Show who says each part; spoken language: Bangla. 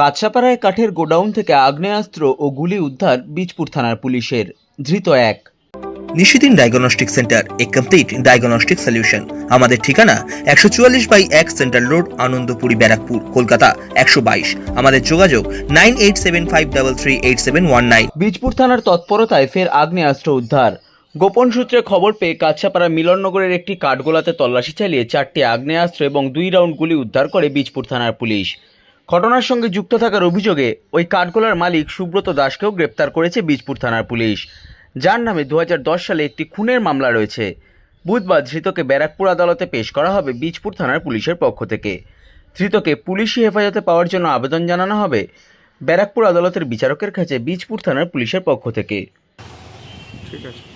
Speaker 1: কাছাপাড়ায় কাঠের গোডাউন থেকে আগ্নেয়াস্ত্র ও গুলি উদ্ধার বীজপুর থানার পুলিশের। ধৃত এক।
Speaker 2: নিশিদিন ডায়াগনস্টিক সেন্টার এ কমপ্লিট ডায়াগনস্টিক সলিউশন। আমাদের ঠিকানা একশো চুয়াল্লিশ বাই এক সেন্ট্রাল রোড আনন্দপুরি ব্যারাকপুর কলকাতা একশো বাইশ। আমাদের যোগাযোগ nine eight seven five double three eight seven one nine.
Speaker 1: Bijpur থানার তৎপরতায় ফের আগ্নেয়াস্ত্র উদ্ধার। গোপন সূত্রে খবর পেয়ে কাছাপাড়া মিলননগরের একটি কাঠগোলাতে তল্লাশি চালিয়ে চারটি আগ্নেয়াস্ত্র এবং দুই রাউন্ড গুলি উদ্ধার করে বীজপুর থানার পুলিশ। ঘটনার সঙ্গে যুক্ত থাকার অভিযোগে ওই কাঠগোলার মালিক সুব্রত দাসকেও গ্রেপ্তার করেছে বীজপুর থানার পুলিশ। যার নামে দু হাজার দশ সালে একটি খুনের মামলা রয়েছে। বুধবার ধৃতকে ব্যারাকপুর আদালতে পেশ করা হবে বীজপুর থানার পুলিশের পক্ষ থেকে। ধৃতকে পুলিশি হেফাজতে পাওয়ার জন্য আবেদন জানানো হবে ব্যারাকপুর আদালতের বিচারকের কাছে বীজপুর থানার পুলিশের পক্ষ থেকে।
Speaker 3: ঠিক আছে।